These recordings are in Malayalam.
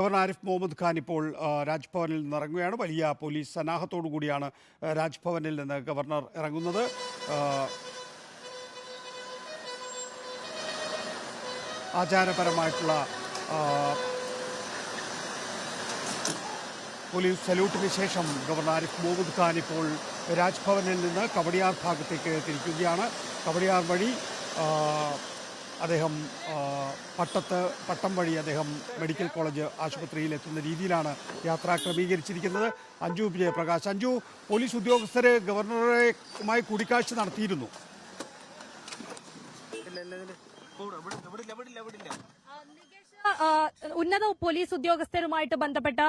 ഗവർണർ ആരിഫ് മുഹമ്മദ് ഖാൻ ഇപ്പോൾ രാജ്ഭവനിൽ നിന്ന് ഇറങ്ങുകയാണ്. വലിയ പോലീസ് സന്നാഹത്തോടു കൂടിയാണ് രാജ്ഭവനിൽ നിന്ന് ഗവർണർ ഇറങ്ങുന്നത്. ആചാരപരമായിട്ടുള്ള പോലീസ് സല്യൂട്ടിന് ശേഷം ഗവർണർ ആരിഫ് മുഹമ്മദ് ഖാൻ ഇപ്പോൾ രാജ്ഭവനിൽ നിന്ന് കവടിയാർ ഭാഗത്തേക്ക് തിരിക്കുകയാണ്. കവടിയാർ വഴി അദ്ദേഹം പട്ടത്ത് പട്ടം വഴി അദ്ദേഹം മെഡിക്കൽ കോളേജ് ആശുപത്രിയിൽ എത്തുന്ന രീതിയിലാണ് യാത്ര ക്രമീകരിച്ചിരിക്കുന്നത് അഞ്ജു വിജയപ്രകാശ് അഞ്ജു പോലീസ് ഉദ്യോഗസ്ഥര് ഗവർണറുമായി കൂടിക്കാഴ്ച നടത്തിയിരുന്നു ഉന്നത പോലീസ് ഉദ്യോഗസ്ഥരുമായിട്ട് ബന്ധപ്പെട്ട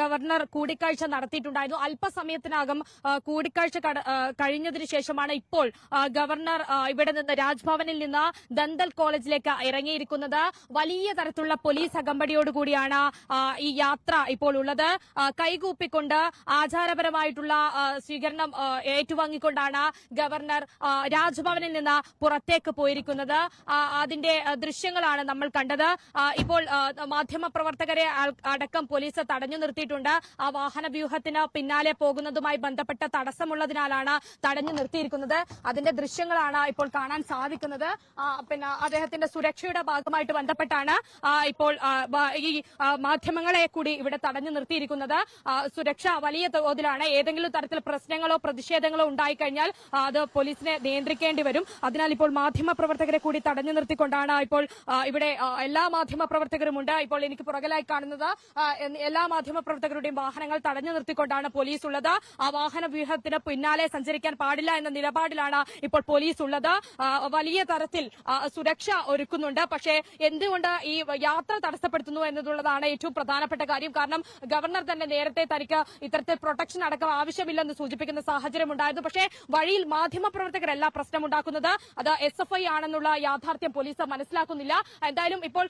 ഗവർണർ കൂടിക്കാഴ്ച നടത്തിയിട്ടുണ്ടായിരുന്നു. അല്പസമയത്തിനകം കൂടിക്കാഴ്ച കഴിഞ്ഞതിനു ശേഷമാണ് ഇപ്പോൾ ഗവർണർ ഇവിടെ നിന്ന് രാജ്ഭവനിൽ നിന്ന് ദന്തൽ കോളേജിലേക്ക് ഇറങ്ങിയിരിക്കുന്നത്. വലിയ തരത്തിലുള്ള പോലീസ് അകമ്പടിയോടുകൂടിയാണ് ഈ യാത്ര ഇപ്പോൾ ഉള്ളത്. കൈകൂപ്പിക്കൊണ്ട് ആചാരപരമായിട്ടുള്ള സ്വീകരണം ഏറ്റുവാങ്ങിക്കൊണ്ടാണ് ഗവർണർ രാജ്ഭവനിൽ നിന്ന് പുറത്തേക്ക് പോയിരിക്കുന്നത്. അതിന്റെ ദൃശ്യങ്ങളാണ് നമ്മൾ കണ്ടത്. ഇപ്പോൾ മാധ്യമ മാധ്യമപ്രവർത്തകരെ അടക്കം പോലീസ് തടഞ്ഞു നിർത്തിയിട്ടുണ്ട്. ആ വാഹന വ്യൂഹത്തിന് പിന്നാലെ പോകുന്നതുമായി ബന്ധപ്പെട്ട തടസ്സമുള്ളതിനാലാണ് തടഞ്ഞു നിർത്തിയിരിക്കുന്നത്. അതിന്റെ ദൃശ്യങ്ങളാണ് ഇപ്പോൾ കാണാൻ സാധിക്കുന്നത്. പിന്നെ അദ്ദേഹത്തിന്റെ സുരക്ഷയുടെ ഭാഗമായിട്ട് ബന്ധപ്പെട്ടാണ് ഇപ്പോൾ ഈ മാധ്യമങ്ങളെ കൂടി ഇവിടെ തടഞ്ഞു നിർത്തിയിരിക്കുന്നത്. സുരക്ഷ വലിയ തോതിലാണ്. ഏതെങ്കിലും തരത്തിൽ പ്രശ്നങ്ങളോ പ്രതിഷേധങ്ങളോ ഉണ്ടായിക്കഴിഞ്ഞാൽ അത് പോലീസിനെ നിയന്ത്രിക്കേണ്ടി വരും. അതിനാൽ ഇപ്പോൾ മാധ്യമ പ്രവർത്തകരെ കൂടി തടഞ്ഞു നിർത്തിക്കൊണ്ടാണ് ഇപ്പോൾ ഇവിടെ എല്ലാ മാധ്യമ പ്രവർത്തകരുമുണ്ട് ഇപ്പോൾ എനിക്ക് പുറകിലായി കാണുന്നത് എല്ലാ മാധ്യമപ്രവർത്തകരുടെയും വാഹനങ്ങൾ തടഞ്ഞു നിർത്തിക്കൊണ്ടാണ് പോലീസ് ഉള്ളത് ആ വാഹന വ്യൂഹത്തിന് പിന്നാലെ സഞ്ചരിക്കാൻ പാടില്ല എന്ന നിലപാടിലാണ് ഇപ്പോൾ പോലീസ് ഉള്ളത് വലിയ തരത്തിൽ സുരക്ഷ ഒരുക്കുന്നുണ്ട്. പക്ഷേ എന്തുകൊണ്ട് ഈ യാത്ര തടസ്സപ്പെടുത്തുന്നു എന്നതുള്ളതാണ് ഏറ്റവും പ്രധാനപ്പെട്ട കാര്യം. കാരണം ഗവർണർ തന്നെ നേരത്തെ തനിക്ക് ഇത്തരത്തിൽ പ്രൊട്ടക്ഷൻ അടക്കം ആവശ്യമില്ലെന്ന് സൂചിപ്പിക്കുന്ന സാഹചര്യം ഉണ്ടായിരുന്നു പക്ഷേ വഴിയിൽ മാധ്യമപ്രവർത്തകരല്ല പ്രശ്നമുണ്ടാക്കുന്നത്. അത് എസ് എഫ് ഐ ആണെന്നുള്ള യാഥാർത്ഥ്യം പോലീസ് മനസ്സിലാക്കുന്നില്ല. എന്തായാലും ഇപ്പോൾ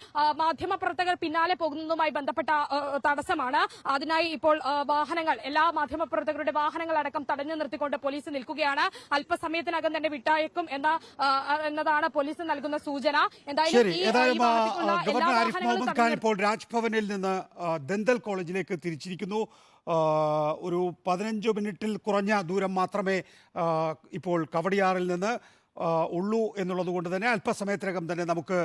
മാധ്യമപ്രവർത്തകർ പിന്നാലെ പോകുന്നതുമായി ബന്ധപ്പെട്ട തടസ്സമാണ്. അതിനായി ഇപ്പോൾ വാഹനങ്ങൾ എല്ലാ മാധ്യമപ്രവർത്തകരുടെ വാഹനങ്ങൾ അടക്കം തടഞ്ഞു നിർത്തിക്കൊണ്ട് പോലീസ് നിൽക്കുകയാണ്. അല്പസമയത്തിനകം തന്നെ വിട്ടയക്കും എന്ന എന്നതാണ് പോലീസ് നൽകുന്ന സൂചന. എന്തായാലും ഗവർണർ ആരിഫ് മുഹമ്മദ് ഖാൻ ഇപ്പോൾ രാജ്ഭവനിൽ നിന്ന് ദന്തൽ കോളേജിലേക്ക് തിരിച്ചിരിക്കുന്നു. ഒരു പതിനഞ്ച് മിനിറ്റിൽ കുറഞ്ഞ ദൂരം മാത്രമേ ഇപ്പോൾ കവടിയാറിൽ നിന്ന് ഉള്ളൂ എന്നുള്ളത് കൊണ്ട് തന്നെ അല്പസമയത്തിനകം തന്നെ നമുക്ക്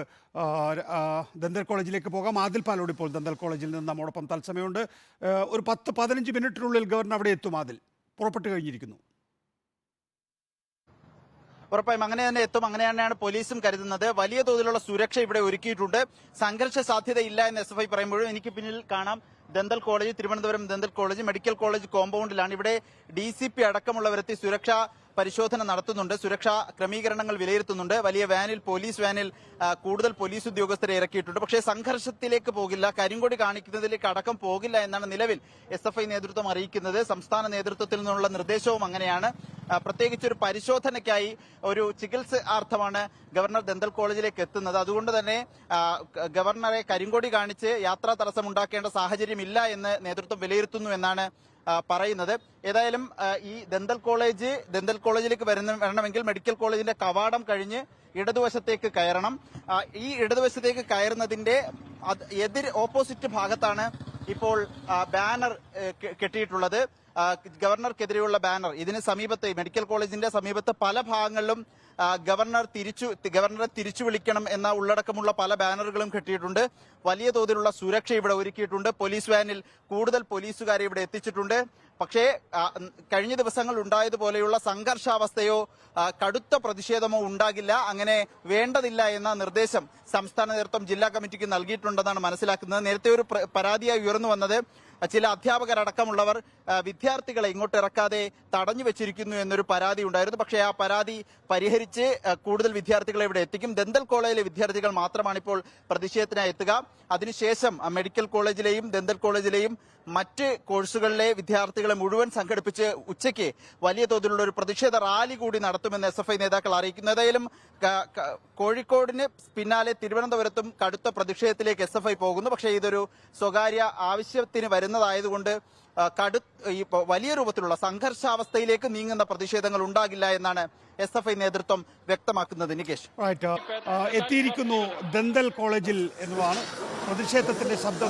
ദന്തൽ കോളേജിലേക്ക് പോകാം. ആദിൽ പാലോട് ഇപ്പോൾ ദന്തൽ കോളേജിൽ നിന്ന് നമ്മോടൊപ്പം തത്സമയമുണ്ട്. ഒരു പത്ത് പതിനഞ്ച് മിനിറ്റിനുള്ളിൽ ഗവർണർ അവിടെ എത്തും ആദിൽ. പുറപ്പെട്ടു കഴിഞ്ഞിരിക്കുന്നു. ഉറപ്പായും അങ്ങനെ തന്നെ എത്തും. അങ്ങനെ തന്നെയാണ് പോലീസും കരുതുന്നത്. വലിയ തോതിലുള്ള സുരക്ഷ ഇവിടെ ഒരുക്കിയിട്ടുണ്ട്. സംഘർഷ സാധ്യതയില്ല എന്ന് എസ് എഫ് ഐ പറയുമ്പോഴും എനിക്ക് പിന്നിൽ കാണാം. Dental college Thiruvananthapuram dental college medical college കോമ്പൗണ്ടിലാണ്. ഇവിടെ ഡി സി പി അടക്കമുള്ളവരെത്തി സുരക്ഷാ പരിശോധന നടത്തുന്നുണ്ട്. സുരക്ഷാ ക്രമീകരണങ്ങൾ വിലയിരുത്തുന്നുണ്ട്. വലിയ വാനിൽ പോലീസ് വാനിൽ കൂടുതൽ പോലീസ് ഉദ്യോഗസ്ഥരെ ഇറക്കിയിട്ടുണ്ട്. പക്ഷേ സംഘർഷത്തിലേക്ക് പോകില്ല. കരിങ്കൊടി കാണിക്കുന്നതിലേക്ക് അടക്കം പോകില്ല എന്നാണ് നിലവിൽ എസ് എഫ് ഐ നേതൃത്വം അറിയിക്കുന്നത്. സംസ്ഥാന നേതൃത്വത്തിൽ നിന്നുള്ള നിർദ്ദേശവും അങ്ങനെയാണ്. പ്രത്യേകിച്ച് ഒരു പരിശോധനയ്ക്കായി ഒരു ചികിത്സ ചികിത്സാർത്ഥമാണ് ഗവർണർ ദന്തൽ കോളേജിലേക്ക് എത്തുന്നത്. അതുകൊണ്ട് തന്നെ ഗവർണറെ കരിങ്കൊടി കാണിച്ച് യാത്രാ തടസ്സം ഉണ്ടാക്കേണ്ട സാഹചര്യമില്ല എന്ന് നേതൃത്വം വിലയിരുത്തുന്നു എന്നാണ് പറയുന്നത്. ഏതായാലും ഈ ദന്തൽ കോളേജ് ദന്തൽ കോളേജിലേക്ക് വരുന്ന വരണമെങ്കിൽ മെഡിക്കൽ കോളേജിന്റെ കവാടം കഴിഞ്ഞ് ഇടതുവശത്തേക്ക് കയറണം. ഈ ഇടതുവശത്തേക്ക് കയറുന്നതിന്റെ എതിർ ഓപ്പോസിറ്റ് ഭാഗത്താണ് ഇപ്പോൾ ബാനർ കെട്ടിയിട്ടുള്ളത്. ഗവർണർക്കെതിരെയുള്ള ബാനർ. ഇതിന് സമീപത്ത് മെഡിക്കൽ കോളേജിന്റെ സമീപത്ത് പല ഭാഗങ്ങളിലും ഗവർണർ തിരിച്ചു ഗവർണറെ തിരിച്ചു വിളിക്കണം എന്ന ഉള്ളടക്കമുള്ള പല ബാനറുകളും കെട്ടിയിട്ടുണ്ട്. വലിയ തോതിലുള്ള സുരക്ഷ ഇവിടെ ഒരുക്കിയിട്ടുണ്ട്. പോലീസ് വാനിൽ കൂടുതൽ പോലീസുകാരെ ഇവിടെ എത്തിച്ചിട്ടുണ്ട്. പക്ഷേ കഴിഞ്ഞ ദിവസങ്ങൾ ഉണ്ടായതുപോലെയുള്ള സംഘർഷാവസ്ഥയോ കടുത്ത പ്രതിഷേധമോ ഉണ്ടാകില്ല. അങ്ങനെ വേണ്ടതില്ല എന്ന നിർദ്ദേശം സംസ്ഥാന നേതൃത്വം ജില്ലാ കമ്മിറ്റിക്ക് നൽകിയിട്ടുണ്ടെന്നാണ് മനസ്സിലാക്കുന്നത്. നേരത്തെ ഒരു പ്ര- പരാതിയായി ഉയർന്നു വന്നത് ചില അധ്യാപകരടക്കമുള്ളവർ വിദ്യാർത്ഥികളെ ഇങ്ങോട്ട് ഇറക്കാതെ തടഞ്ഞു വെച്ചിരിക്കുന്നു എന്നൊരു പരാതി ഉണ്ടായിരുന്നു. പക്ഷേ ആ പരാതി പരിഹരിച്ച് കൂടുതൽ വിദ്യാർത്ഥികളെ ഇവിടെ എത്തിക്കും. ദന്തൽ കോളേജിലെ വിദ്യാർത്ഥികൾ മാത്രമാണ് ഇപ്പോൾ പ്രതിഷേധത്തിനായി എത്തുക. അതിനുശേഷം മെഡിക്കൽ കോളേജിലെയും ദന്തൽ കോളേജിലെയും മറ്റ് കോഴ്സുകളിലെ വിദ്യാർത്ഥികളെ മുഴുവൻ സംഘടിപ്പിച്ച് ഉച്ചയ്ക്ക് വലിയ തോതിലുള്ള ഒരു പ്രതിഷേധ റാലി കൂടി നടത്തുമെന്ന് എസ് എഫ് ഐ നേതാക്കൾ അറിയിക്കുന്നു ഏതായാലും കോഴിക്കോടിന് പിന്നാലെ തിരുവനന്തപുരത്തും കടുത്ത പ്രതിഷേധത്തിലേക്ക് എസ് എഫ് ഐ പോകുന്നു. പക്ഷേ ഇതൊരു സ്വകാര്യ ആവശ്യത്തിന് വരുന്നതായതുകൊണ്ട് കടു ഈ വലിയ രൂപത്തിലുള്ള സംഘർഷാവസ്ഥയിലേക്ക് നീങ്ങുന്ന പ്രതിഷേധങ്ങൾ ഉണ്ടാകില്ല എന്നാണ് എസ് എഫ് ഐ നേതൃത്വം വ്യക്തമാക്കുന്നത്. നികേഷ്. എത്തിയിരിക്കുന്നു ദന്തൽ കോളേജിൽ എന്നതാണ് പ്രതിഷേധത്തിന്റെ ശബ്ദം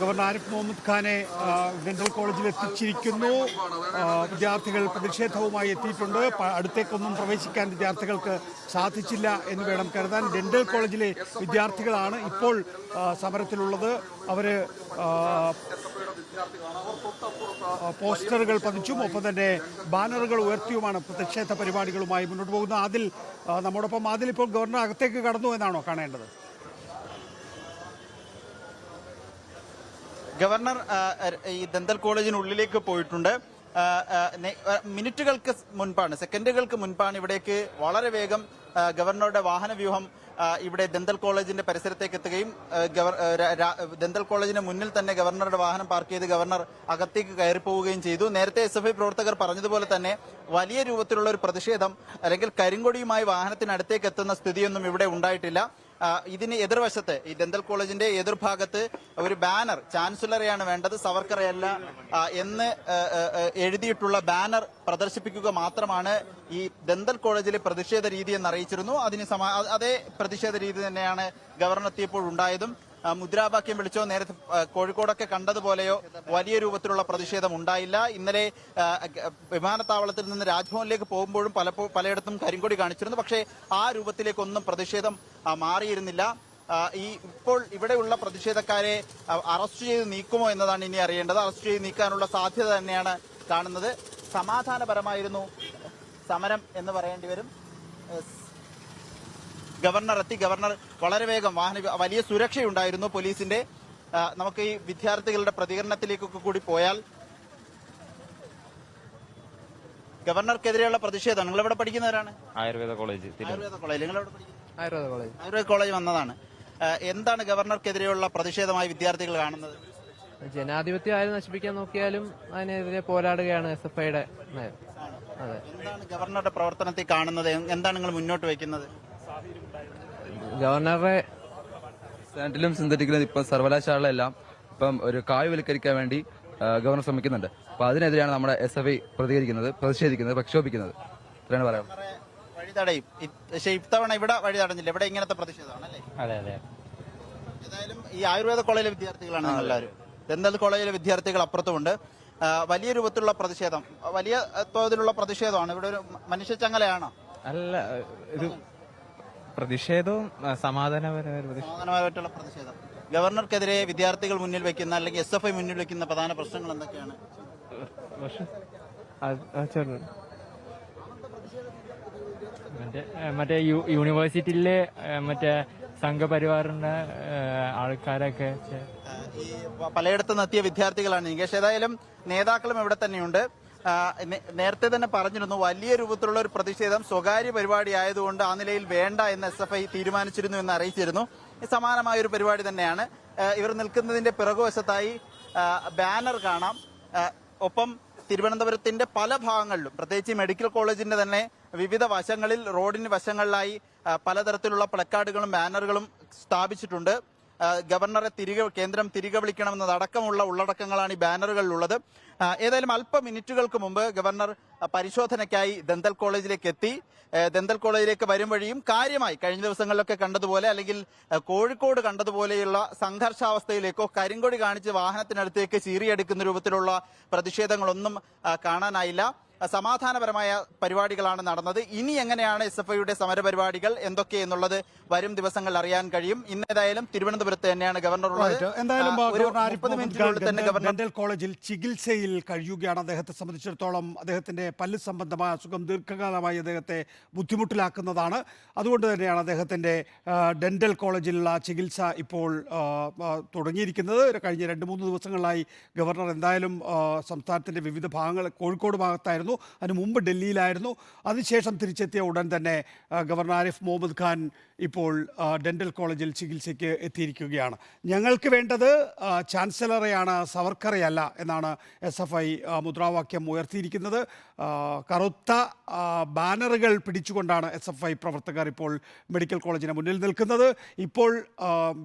ഗവർണർ ആരിഫ് മുഹമ്മദ് ഖാനെ ഡെന്റൽ കോളേജിൽ എത്തിച്ചിരിക്കുന്നു. വിദ്യാർത്ഥികൾ പ്രതിഷേധവുമായി എത്തിയിട്ടുണ്ട്. അടുത്തേക്കൊന്നും പ്രവേശിക്കാൻ വിദ്യാർത്ഥികൾക്ക് സാധിച്ചില്ല എന്ന് വേണം കരുതാൻ. ഡെന്റൽ കോളേജിലെ വിദ്യാർത്ഥികളാണ് ഇപ്പോൾ സമരത്തിലുള്ളത്. അവർ പോസ്റ്ററുകൾ പതിച്ചും ഒപ്പം തന്നെ ബാനറുകൾ ഉയർത്തിയുമാണ് പ്രതിഷേധ പരിപാടികളുമായി മുന്നോട്ട് പോകുന്നത്. അതിൽ നമ്മോടൊപ്പം അതിൽ ഇപ്പോൾ ഗവർണർ അകത്തേക്ക് കടന്നു എന്നാണോ കാണേണ്ടത്? ഗവർണർ ഈ ദന്തൽ കോളേജിനുള്ളിലേക്ക് പോയിട്ടുണ്ട്. മിനിറ്റുകൾക്ക് മുൻപാണ് സെക്കൻഡുകൾക്ക് മുൻപാണ് ഇവിടേക്ക് വളരെ വേഗം ഗവർണറുടെ വാഹനവ്യൂഹം ഇവിടെ ദന്തൽ കോളേജിന്റെ പരിസരത്തേക്ക് എത്തുകയും ദന്തൽ കോളേജിന് മുന്നിൽ തന്നെ ഗവർണറുടെ വാഹനം പാർക്ക് ചെയ്ത് ഗവർണർ അകത്തേക്ക് കയറി പോവുകയും ചെയ്തു. നേരത്തെ എസ് എഫ് ഐ പ്രവർത്തകർ പറഞ്ഞതുപോലെ തന്നെ വലിയ രൂപത്തിലുള്ള ഒരു പ്രതിഷേധം അല്ലെങ്കിൽ കരിങ്കൊടിയുമായി വാഹനത്തിനടുത്തേക്ക് എത്തുന്ന സ്ഥിതിയൊന്നും ഇവിടെ ഉണ്ടായിട്ടില്ല. ഇതിന് എതിർവശത്ത് ഈ ഡെന്തൽ കോളേജിന്റെ എതിർഭാഗത്ത് ഒരു ബാനർ ചാൻസലറെയാണ് വേണ്ടത് സവർക്കറയല്ല എന്ന് എഴുതിയിട്ടുള്ള ബാനർ പ്രദർശിപ്പിക്കുക മാത്രമാണ് ഈ ദന്തൽ കോളേജിലെ പ്രതിഷേധ രീതി എന്ന് അറിയിച്ചിരുന്നു അതിന് സമാ അതേ പ്രതിഷേധ രീതി തന്നെയാണ് ഗവർണർ എത്തിയപ്പോൾ ഉണ്ടായതും. മുദ്രാവാക്യം വിളിച്ചോ നേരത്തെ കോഴിക്കോടൊക്കെ കണ്ടതുപോലെയോ വലിയ രൂപത്തിലുള്ള പ്രതിഷേധം ഉണ്ടായില്ല. ഇന്നലെ വിമാനത്താവളത്തിൽ നിന്ന് രാജ്ഭവനിലേക്ക് പോകുമ്പോഴും പലപ്പോ പലയിടത്തും കരിങ്കൊടി കാണിച്ചിരുന്നു. പക്ഷേ ആ രൂപത്തിലേക്കൊന്നും പ്രതിഷേധം മാറിയിരുന്നില്ല. ഈ ഇപ്പോൾ ഇവിടെയുള്ള പ്രതിഷേധക്കാരെ അറസ്റ്റ് ചെയ്ത് നീക്കുമോ എന്നതാണ് ഇനി അറിയേണ്ടത്. അറസ്റ്റ് ചെയ്ത് നീക്കാനുള്ള സാധ്യത തന്നെയാണ് കാണുന്നത്. സമാധാനപരമായിരുന്നു സമരം എന്ന് പറയേണ്ടി വരും. ഗവർണർ എത്തി. ഗവർണർ വളരെ വേഗം വാഹന വലിയ സുരക്ഷയുണ്ടായിരുന്നു പോലീസിന്റെ. നമുക്ക് ഈ വിദ്യാർത്ഥികളുടെ പ്രതികരണത്തിലേക്കൊക്കെ കൂടി പോയാൽ ഗവർണർക്കെതിരെയുള്ള പ്രതിഷേധം. നിങ്ങൾ എവിടെ പഠിക്കുന്നവരാണ്? Ayurveda college Ayurveda college. നിങ്ങൾ എവിടെ പഠിക്കുന്നത് ആയുർവേദ കോളേജ്. ആയുർവേദ കോളേജ് വന്നതാണ്. എന്താണ് ഗവർണർക്കെതിരെയുള്ള പ്രതിഷേധമായി വിദ്യാർത്ഥികൾ കാണുന്നത്? ജനാധിപത്യം ആര് നശിപ്പിക്കാൻ നോക്കിയാലും അതിനെതിരെ പോരാടുകയാണ് എസ് എഫ് ഐയുടെ നയം. അതെ. എന്താണ് ഗവർണറുടെ പ്രവർത്തനത്തിൽ കാണുന്നത്? എന്താണ് നിങ്ങൾ മുന്നോട്ട് വയ്ക്കുന്നത്? ഗവർണറുടെ സാൻഡിലും സിന്തറ്റിക്കിലും ഇപ്പം സർവകലാശാലകളെല്ലാം ഇപ്പം ഒരു കായ്വൽക്കരിക്കാൻ വേണ്ടി ഗവർണർ ശ്രമിക്കുന്നുണ്ട്. അപ്പൊ അതിനെതിരെയാണ് നമ്മുടെ എസ് എഫ് ഐ പ്രതികരിക്കുന്നത് പ്രതിഷേധിക്കുന്നത് പ്രക്ഷോഭിക്കുന്നത്. ഇത്രയാണ് പറയാം വഴി തടയും പക്ഷേ ഇത്തവണ ഇവിടെ വഴി തടഞ്ഞില്ല ഇവിടെ ഇങ്ങനത്തെ പ്രതിഷേധമാണല്ലേ അതെ അതെ. ഏതായാലും ഈ ആയുർവേദ കോളേജിലെ വിദ്യാർത്ഥികളാണ് എല്ലാവരും ദന്തൽ കോളേജിലെ വിദ്യാർത്ഥികൾ അപ്പുറത്തുമുണ്ട്. വലിയ രൂപത്തിലുള്ള പ്രതിഷേധം വലിയ തോതിലുള്ള പ്രതിഷേധമാണ്. ഇവിടെ ഒരു മനുഷ്യച്ചങ്ങലയാണോ അല്ല ഇത് പ്രതിഷേധവും സമാധാനപരമായിട്ടുള്ള സമാധാനപരമായ പ്രതിഷേധം സമാധാനമായിട്ടുള്ള പ്രതിഷേധം. ഗവർണർക്കെതിരെ വിദ്യാർത്ഥികൾ മുന്നിൽ വെക്കുന്ന അല്ലെങ്കിൽ എസ് എഫ് ഐ മുന്നിൽ വെക്കുന്ന പ്രധാന പ്രശ്നങ്ങൾ എന്തൊക്കെയാണ്? മറ്റേ മറ്റേ യൂണിവേഴ്സിറ്റിയിലെ മറ്റേ സംഘപരിവാറിന്റെ ആൾക്കാരൊക്കെ ചെ- ഈ പ- പലയിടത്തും എത്തിയ വിദ്യാർത്ഥികളാണ് നികേഷ്. ഏതായാലും നേതാക്കളും ഇവിടെ തന്നെയുണ്ട്. നേരത്തെ തന്നെ പറഞ്ഞിരുന്നു വലിയ രൂപത്തിലുള്ള ഒരു പ്രതിഷേധം സ്വകാര്യ പരിപാടി ആയതുകൊണ്ട് ആ നിലയിൽ വേണ്ട എന്ന് എസ് എഫ് ഐ തീരുമാനിച്ചിരുന്നു എന്ന് അറിയിച്ചിരുന്നു. സമാനമായ ഒരു പരിപാടി തന്നെയാണ്. ഇവർ നിൽക്കുന്നതിന്റെ പിറകുവശത്തായി ബാനർ കാണാം. ഒപ്പം തിരുവനന്തപുരത്തിന്റെ പല ഭാഗങ്ങളിലും പ്രത്യേകിച്ച് മെഡിക്കൽ കോളേജിന്റെ തന്നെ വിവിധ വശങ്ങളിൽ റോഡിന് വശങ്ങളിലായി പലതരത്തിലുള്ള പ്ലക്കാർഡുകളും ബാനറുകളും സ്ഥാപിച്ചിട്ടുണ്ട്. ഗവർണറെ തിരികെ കേന്ദ്രം തിരികെ വിളിക്കണമെന്നതടക്കമുള്ള ഉള്ളടക്കങ്ങളാണ് ഈ ബാനറുകളിലുള്ളത്. ഏതായാലും അല്പ മിനിറ്റുകൾക്ക് മുമ്പ് ഗവർണർ പരിശോധനയ്ക്കായി ദന്തൽ കോളേജിലേക്ക് എത്തി. ദന്തൽ കോളേജിലേക്ക് വരും വഴിയും കാര്യമായി കഴിഞ്ഞ ദിവസങ്ങളിലൊക്കെ കണ്ടതുപോലെ അല്ലെങ്കിൽ കോഴിക്കോട് കണ്ടതുപോലെയുള്ള സംഘർഷാവസ്ഥയിലേക്കോ കരിങ്കൊടി കാണിച്ച് വാഹനത്തിനടുത്തേക്ക് ചീറിയെടുക്കുന്ന രൂപത്തിലുള്ള പ്രതിഷേധങ്ങളൊന്നും കാണാനായില്ല. സമാധാനപരമായ പരിപാടികളാണ് നടന്നത്. ഇനി എങ്ങനെയാണ് എസ് എഫ് ഐയുടെ സമരപരിപാടികൾ? എന്തൊക്കെ എന്നുള്ളത് വരും ദിവസങ്ങൾ അറിയാൻ കഴിയും. ഇന്നേതായാലും തിരുവനന്തപുരത്ത് തന്നെയാണ് ഗവർണർ ഉള്ളത്. എന്തായാലും ഡെന്റൽ- കോളേജിൽ ചികിത്സയിൽ കഴിയുകയാണ് അദ്ദേഹത്തെ സംബന്ധിച്ചിടത്തോളം. അദ്ദേഹത്തിന്റെ പല്ല് സംബന്ധമായ അസുഖം ദീർഘകാലമായി അദ്ദേഹത്തെ ബുദ്ധിമുട്ടിലാക്കുന്നതാണ്. അതുകൊണ്ട് തന്നെയാണ് അദ്ദേഹത്തിന്റെ ഡെന്റൽ കോളേജിലുള്ള ചികിത്സ ഇപ്പോൾ തുടങ്ങിയിരിക്കുന്നത്. കഴിഞ്ഞ രണ്ട് മൂന്ന് ദിവസങ്ങളിലായി ഗവർണർ എന്തായാലും സംസ്ഥാനത്തിന്റെ വിവിധ ഭാഗങ്ങൾ കോഴിക്കോട് ഭാഗത്തായിരുന്നു. അതിന് മുമ്പ് ഡൽഹിയിലായിരുന്നു. അതിനുശേഷം തിരിച്ചെത്തിയ ഉടൻ തന്നെ ഗവർണർ ആരിഫ് മുഹമ്മദ് ഖാൻ ഇപ്പോൾ ഡെന്റൽ കോളേജിൽ ചികിത്സയ്ക്ക് എത്തിയിരിക്കുകയാണ്. ഞങ്ങൾക്ക് വേണ്ടത് ചാൻസലറെയാണ് സവർക്കറെയല്ല എന്നാണ് എസ് എഫ് ഐ മുദ്രാവാക്യം ഉയർത്തിയിരിക്കുന്നത്. കറുത്ത ബാനറുകൾ പിടിച്ചുകൊണ്ടാണ് എസ് എഫ് ഐ പ്രവർത്തകർ ഇപ്പോൾ മെഡിക്കൽ കോളേജിന് മുന്നിൽ നിൽക്കുന്നത്. ഇപ്പോൾ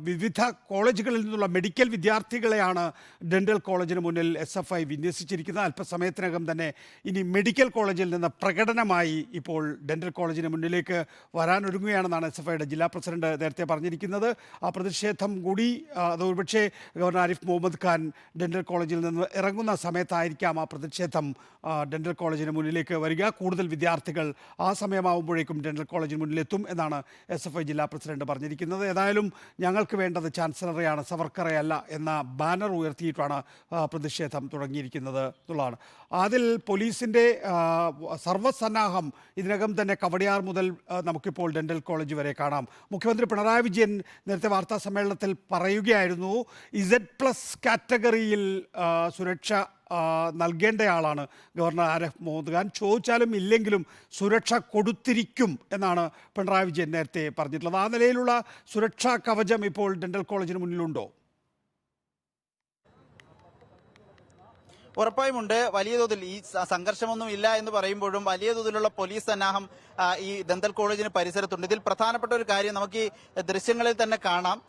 വിവിധ കോളേജുകളിൽ നിന്നുള്ള മെഡിക്കൽ വിദ്യാർത്ഥികളെയാണ് ഡെന്റൽ കോളേജിന് മുന്നിൽ എസ് എഫ് ഐ വിന്യസിച്ചിരിക്കുന്നത്. അല്പസമയത്തിനകം തന്നെ ഇനി മെഡിക്കൽ കോളേജിൽ നിന്ന് പ്രകടനമായി ഇപ്പോൾ ഡെന്റൽ കോളേജിന് മുന്നിലേക്ക് വരാനൊരുങ്ങുകയാണെന്നാണ് എസ് എഫ് ഐയുടെ ജില്ലാ പ്രസിഡന്റ് നേരത്തെ പറഞ്ഞിരിക്കുന്നത്. ആ പ്രതിഷേധം കൂടി അത് ഒരുപക്ഷേ ഗവർണർ ആരിഫ് മുഹമ്മദ് ഖാൻ ഡെന്റൽ കോളേജിൽ നിന്ന് ഇറങ്ങുന്ന സമയത്തായിരിക്കാം ആ പ്രതിഷേധം ഡെന്റൽ കോളേജിന് മുന്നിലേക്ക് വരിക. കൂടുതൽ വിദ്യാർത്ഥികൾ ആ സമയമാകുമ്പോഴേക്കും ഡെന്റൽ കോളേജിന് മുന്നിലെത്തും എന്നാണ് എസ് എഫ് ഐ ജില്ലാ പ്രസിഡന്റ് പറഞ്ഞിരിക്കുന്നത്. ഏതായാലും ഞങ്ങൾക്ക് വേണ്ടത് ചാൻസലറെയാണ് സവർക്കറെയല്ല എന്ന ബാനർ ഉയർത്തിയിട്ടാണ് പ്രതിഷേധം തുടങ്ങിയിരിക്കുന്നത് എന്നുള്ളതാണ്. അതിൽ പോലീസിന്റെ ആ, സർവസന്നാഹം ഇതിനകം തന്നെ കവടിയാർ മുതൽ നമുക്കിപ്പോൾ ഡെന്റൽ കോളേജ് വരെ കാണാം. മുഖ്യമന്ത്രി പിണറായി വിജയൻ നേരത്തെ വാർത്താ സമ്മേളനത്തിൽ പറയുകയായിരുന്നു ഇസഡ് പ്ലസ് കാറ്റഗറിയിൽ സുരക്ഷ നൽകേണ്ടയാളാണ് ഗവർണർ ആരിഫ് മുഹമ്മദ് ഖാൻ ചോദിച്ചാലും ഇല്ലെങ്കിലും സുരക്ഷ കൊടുത്തിരിക്കും എന്നാണ് പിണറായി വിജയൻ നേരത്തെ പറഞ്ഞിട്ടുള്ളത്. ആ നിലയിലുള്ള സുരക്ഷാ കവചം ഇപ്പോൾ ഡെന്റൽ കോളേജിന് മുന്നിലുണ്ടോ? ഉറപ്പായും ഉണ്ട് വലിയ തോതിൽ ഈ സംഘർഷമൊന്നും ഇല്ല എന്ന് പറയുമ്പോഴും വലിയ തോതിലുള്ള പോലീസ് സന്നാഹം ഈ ദന്തൽ കോളേജിന് പരിസരത്തുണ്ട്. ഇതിൽ പ്രധാനപ്പെട്ട ഒരു കാര്യം നമുക്ക് ഈ ദൃശ്യങ്ങളിൽ തന്നെ കാണാം.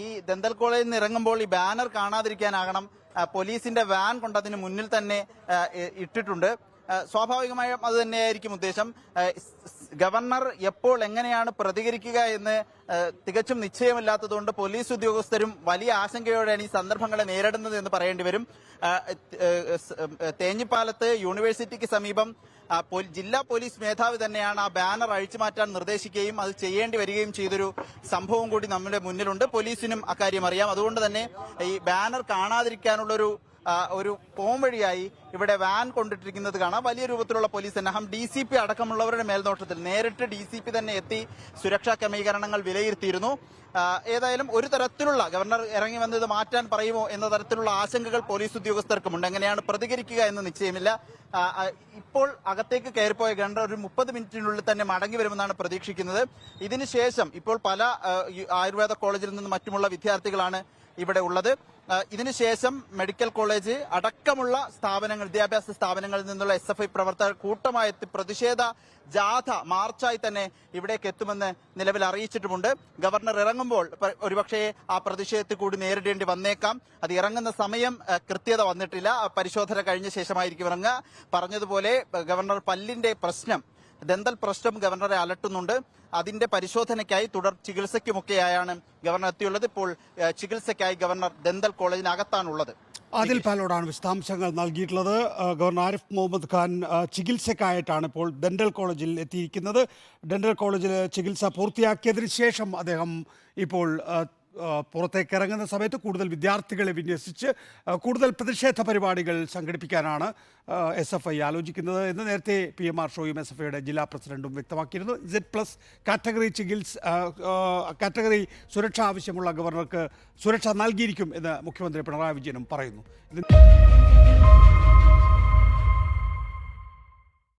ഈ ദന്തൽ കോളേജിൽ നിന്ന് ഇറങ്ങുമ്പോൾ ഈ ബാനർ കാണാതിരിക്കാനാകണം. പോലീസിന്റെ വാൻ കൊണ്ട് അതിന് മുന്നിൽ തന്നെ ഇട്ടിട്ടുണ്ട്. സ്വാഭാവികമായും അത് തന്നെയായിരിക്കും ഉദ്ദേശം. ഗവർണർ എപ്പോൾ എങ്ങനെയാണ് പ്രതികരിക്കുക എന്ന് തികച്ചും നിശ്ചയമില്ലാത്തതുകൊണ്ട് പോലീസ് ഉദ്യോഗസ്ഥരും വലിയ ആശങ്കയോടെയാണ് ഈ സന്ദർഭങ്ങളെ നേരിടുന്നത് എന്ന് പറയേണ്ടി വരും. തേഞ്ഞിപ്പാലത്ത് യൂണിവേഴ്സിറ്റിക്ക് സമീപം ജില്ലാ പോലീസ് മേധാവി തന്നെയാണ് ആ ബാനർ അഴിച്ചുമാറ്റാൻ നിർദ്ദേശിക്കുകയും അത് ചെയ്യേണ്ടി വരികയും ചെയ്തൊരു സംഭവം കൂടി നമ്മുടെ മുന്നിലുണ്ട്. പോലീസിനും അക്കാര്യം അറിയാം. അതുകൊണ്ട് തന്നെ ഈ ബാനർ കാണാതിരിക്കാനുള്ളൊരു ഒരു പോംവഴിയായി ഇവിടെ വാൻ കൊണ്ടിട്ടിരിക്കുന്നത് കാണാം. വലിയ രൂപത്തിലുള്ള പോലീസ് സന്നാഹം ഡി സി പി അടക്കമുള്ളവരുടെ മേൽനോട്ടത്തിൽ നേരിട്ട് ഡി സി പി തന്നെ എത്തി സുരക്ഷാ ക്രമീകരണങ്ങൾ വിലയിരുത്തിയിരുന്നു. ഏതായാലും ഒരു തരത്തിലുള്ള ഗവർണർ ഇറങ്ങി വന്നത് മാറ്റാൻ പറയുമോ എന്ന തരത്തിലുള്ള ആശങ്കകൾ പോലീസ് ഉദ്യോഗസ്ഥർക്കുമുണ്ട്. എങ്ങനെയാണ് പ്രതികരിക്കുക എന്ന് നിശ്ചയമില്ല. ഇപ്പോൾ അകത്തേക്ക് കയറിപ്പോയ ഗവർണർ ഒരു മുപ്പത് മിനിറ്റിനുള്ളിൽ തന്നെ മടങ്ങി വരുമെന്നാണ് പ്രതീക്ഷിക്കുന്നത്. ഇതിനുശേഷം ഇപ്പോൾ പല ആയുർവേദ കോളേജിൽ നിന്നും മറ്റുമുള്ള വിദ്യാർത്ഥികളാണ് ഇവിടെ ഉള്ളത്. ഇതിനുശേഷം മെഡിക്കൽ കോളേജ് അടക്കമുള്ള സ്ഥാപനങ്ങൾ വിദ്യാഭ്യാസ സ്ഥാപനങ്ങളിൽ നിന്നുള്ള എസ് എഫ് ഐ പ്രവർത്തകർ കൂട്ടമായി പ്രതിഷേധ ജാഥ മാർച്ചായി തന്നെ ഇവിടേക്ക് എത്തുമെന്ന് നിലവിൽ അറിയിച്ചിട്ടുമുണ്ട്. ഗവർണർ ഇറങ്ങുമ്പോൾ ഒരുപക്ഷെ ആ പ്രതിഷേധത്തിൽ കൂടി നേരിടേണ്ടി വന്നേക്കാം. അത് ഇറങ്ങുന്ന സമയം കൃത്യത വന്നിട്ടില്ല. പരിശോധന കഴിഞ്ഞ ശേഷമായിരിക്കും ഇറങ്ങുക. പറഞ്ഞതുപോലെ ഗവർണർ പല്ലിന്റെ പ്രശ്നം ദന്തൽ പ്രശ്നം ഗവർണറെ അലട്ടുന്നുണ്ട്. അതിന്റെ പരിശോധനയ്ക്കായി തുടർ ചികിത്സയ്ക്കുമൊക്കെയായാണ് ഗവർണർ എത്തിയുള്ളത്. ഇപ്പോൾ ചികിത്സയ്ക്കായി ഗവർണർ ദന്തൽ കോളേജിനകത്താണുള്ളത്. അതിൽ പാലോടാണ് വിശദാംശങ്ങൾ നൽകിയിട്ടുള്ളത്. ഗവർണർ ആരിഫ് മുഹമ്മദ് ഖാൻ ചികിത്സയ്ക്കായിട്ടാണ് ചികിത്സക്കായിട്ടാണ് ഇപ്പോൾ ഡെന്റൽ കോളേജിൽ എത്തിയിരിക്കുന്നത്. ഡെന്റൽ കോളേജിൽ ചികിത്സ പൂർത്തിയാക്കിയതിന് ശേഷം അദ്ദേഹം ഇപ്പോൾ പുറത്തേക്ക് ഇറങ്ങുന്ന സമയത്ത് കൂടുതൽ വിദ്യാർത്ഥികളെ വിന്യസിച്ച് കൂടുതൽ പ്രതിഷേധ പരിപാടികൾ സംഘടിപ്പിക്കാനാണ് എസ് എഫ് ഐ ആലോചിക്കുന്നത് എന്ന് നേരത്തെ പി എം ആർ ഷോയും എസ് എഫ് ഐയുടെ ജില്ലാ പ്രസിഡന്റും വ്യക്തമാക്കിയിരുന്നു. ഇസഡ് പ്ലസ് കാറ്റഗറി ചികിത്സ കാറ്റഗറി സുരക്ഷ ആവശ്യമുള്ള ഗവർണർക്ക് സുരക്ഷ നൽകിയിരിക്കും എന്ന് മുഖ്യമന്ത്രി പിണറായി വിജയനും പറയുന്നു.